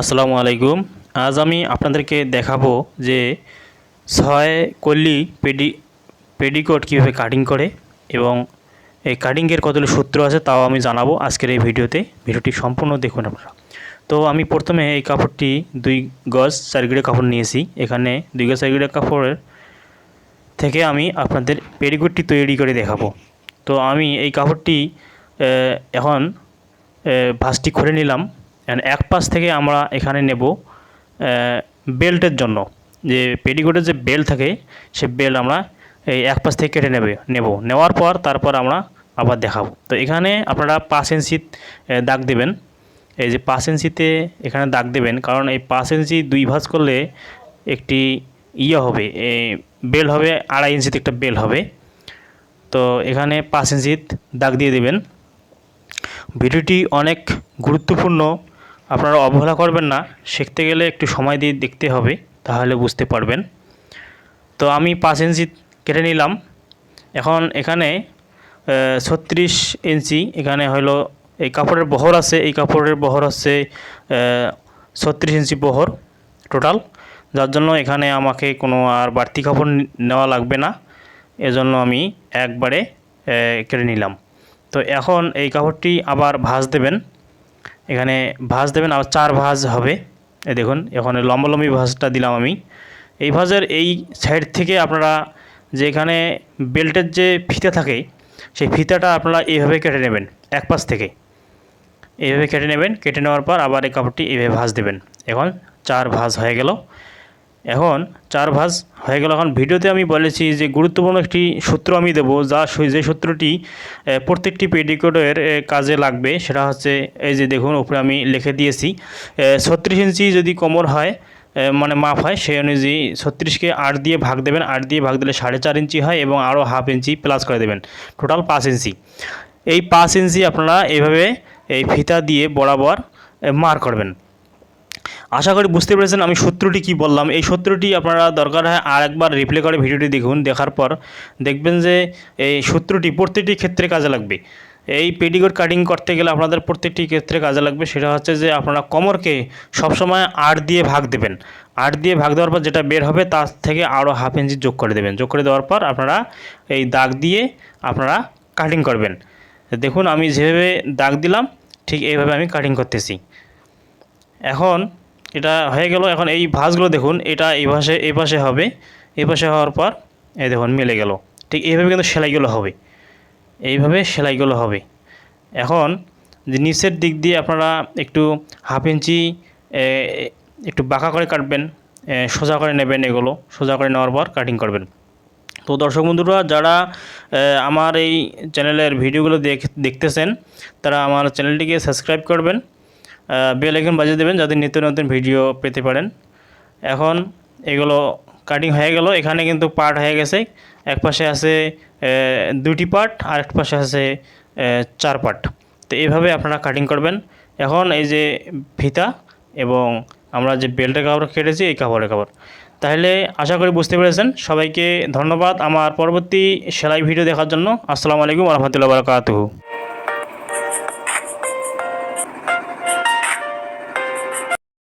আসসালামু আলাইকুম। আজ আমি আপনাদেরকে দেখাবো যে ছয় কল্লি পেডি, পেডিকোট কীভাবে কাটিং করে এবং এই কাটিংয়ের কতগুলো সূত্র আছে তাও আমি জানাব আজকের এই ভিডিওতে। ভিডিওটি সম্পূর্ণ দেখুন আপনারা। তো আমি প্রথমে এই কাপড়টি দুই গজ চারিগিড়ে কাপড় নিয়েছি। এখানে দুই গজ চারিগিড়ে কাপড়ের থেকে আমি আপনাদের পেডিকোটটি তৈরি করে দেখাবো। তো আমি এই কাপড়টি এখন ভাঁজটি করে নিলাম। And এক পাশ থেকে আমরা এখানে নেব বেল্টের জন্য। যে পেটিকোটের যে বেল্ট থাকে, সে বেল্ট আমরা এই এক পাশ থেকে কেটে নেবে, নেব। নেওয়ার পর তারপর আমরা আবার দেখাবো। তো এখানে আপনারা পাঁচ ইঞ্চি দাগ দেবেন। এই যে পাঁচ ইঞ্চিতে এখানে দাগ দেবেন, কারণ এই পাঁচ ইঞ্চি দুই ভাঁজ করলে একটি ইয়ে হবে বেল হবে, আড়াই ইঞ্চিতে একটা বেল হবে। তো এখানে পাঁচ ইঞ্চিত দাগ দিয়ে দেবেন। ভিডিওটি অনেক গুরুত্বপূর্ণ। আপনারা অবহেলা করবেন না, শিখতে গেলে একটু সময় দিয়ে দেখতে হবে, তাহলে বুঝতে পারবেন। তো আমি পাঁচ ইঞ্চি কেটে নিলাম। এখন এখানে ছত্রিশ ইঞ্চি, এখানে হলো এই কাপড়ের বহর আছে, এই কাপড়ের বহর হচ্ছে ছত্রিশ ইঞ্চি বহর টোটাল। যার জন্য এখানে আমাকে কোনো আর বাড়তি কাপড় নেওয়া লাগবে না। এজন্য আমি একবারে কেটে নিলাম। তো এখন এই কাপড়টি আবার ভাঁজ দেবেন। এখানে ভাঁজ দেবেন, আবার চার ভাঁজ হবে। এই দেখুন, এখানে লম্বালম্বি ভাঁজটা দিলাম আমি। এই ভাঁজের এই সাইড থেকে আপনারা যে এখানে বেল্টের যে ফিতা থাকে, সেই ফিতাটা আপনারা এইভাবে কেটে নেবেন, এক পাশ থেকে। এইভাবে কেটে নেবেন, কেটে নেওয়ার পর আবার এই কাপড়টি এইভাবে ভাঁজ দেবেন। এখন চার ভাঁজ হয়ে গেল। এখন চার ভাঁজ হয়ে গেল। এখন ভিডিওতে আমি বলেছি যে গুরুত্বপূর্ণ একটি সূত্র আমি দেবো যা যে সূত্রটি প্রত্যেকটি পেডিকোটের এ, কাজে লাগবে সেটা হচ্ছে এই যে দেখুন উপরে আমি লিখে দিয়েছি ছত্রিশ ইঞ্চি যদি কোমর হয় মানে মাপ হয় সেই অনুযায়ী ছত্রিশকে আট দিয়ে ভাগ দেবেন আট দিয়ে ভাগ দিলে সাড়ে চার ইঞ্চি হয় এবং আরও হাফ ইঞ্চি প্লাস করে দেবেন টোটাল পাঁচ ইঞ্চি। এই পাঁচ ইঞ্চি আপনারা এইভাবে এই ফিতা দিয়ে বরাবর মার করবেন। আশা করি বুঝতে পেরেছেন আমি সূত্রটি কি বললাম। এই সূত্রটি আপনারা দরকার হয় আর একবার রিপ্লে করে ভিডিওটি দেখুন, দেখার পর দেখবেন যে এই সূত্রটি প্রত্যেকটি ক্ষেত্রে কাজে লাগবে। এই পেডিকোট কাটিং করতে গেলে আপনাদের প্রত্যেকটি ক্ষেত্রে কাজে লাগবে, সেটা হচ্ছে যে আপনারা কোমরকে সবসময় আট দিয়ে ভাগ দেবেন। আট দিয়ে ভাগ দেওয়ার পর যেটা বের হবে তার থেকে আরও হাফ ইঞ্চি যোগ করে দেবেন। যোগ করে দেওয়ার পর আপনারা এই দাগ দিয়ে আপনারা কাটিং করবেন। দেখুন আমি যেভাবে দাগ দিলাম, ঠিক এইভাবে আমি কাটিং করতেছি। এখন এটা হয়ে গেল। এখন এই ভাঁজগুলো দেখুন, এটা এই পাশে এই পাশে হবে। এই পাশে হওয়ার পর এই দেখুন, মিলে গেল। ঠিক এইভাবে কিন্তু সেলাইগুলো হবে। এইভাবে সেলাইগুলো হবে। এখন যে নিচের দিক দিয়ে আপনারা একটু হাফ ইঞ্চি একটু বাঁকা করে কাটবেন সোজা করে নেবেন এগুলো। সোজা করে নেওয়ার পর কাটিং করবেন। তো দর্শক বন্ধুরা, যারা আমার এই চ্যানেলের ভিডিওগুলো দেখ, দেখতেছেন, তারা আমার চ্যানেলটিকে সাবস্ক্রাইব করবেন। বেল আইকন বাজিয়ে দেবেন যাতে নিত্য নতুন ভিডিও পেতে পারেন। এখন এগুলো কাটিং হয়ে গেল। এখানে কিন্তু পার্ট হয়ে গেছে। এক পাশে আছে দুটি পার্ট আর এক পাশে আছে চার পার্ট তো এইভাবে আপনারা কাটিং করবেন। এখন এই যে ফিতা এবং আমরা যে বেল্টের কাপড় কেটেছি, এই কাপড়ের কাপড় তাহলে আশা করি বুঝতে পেরেছেন। সবাইকে ধন্যবাদ আমার পরবর্তী সেলাই ভিডিও দেখার জন্য। আসসালামু আলাইকুম রহমতুল্লাহ বারকাতুহু।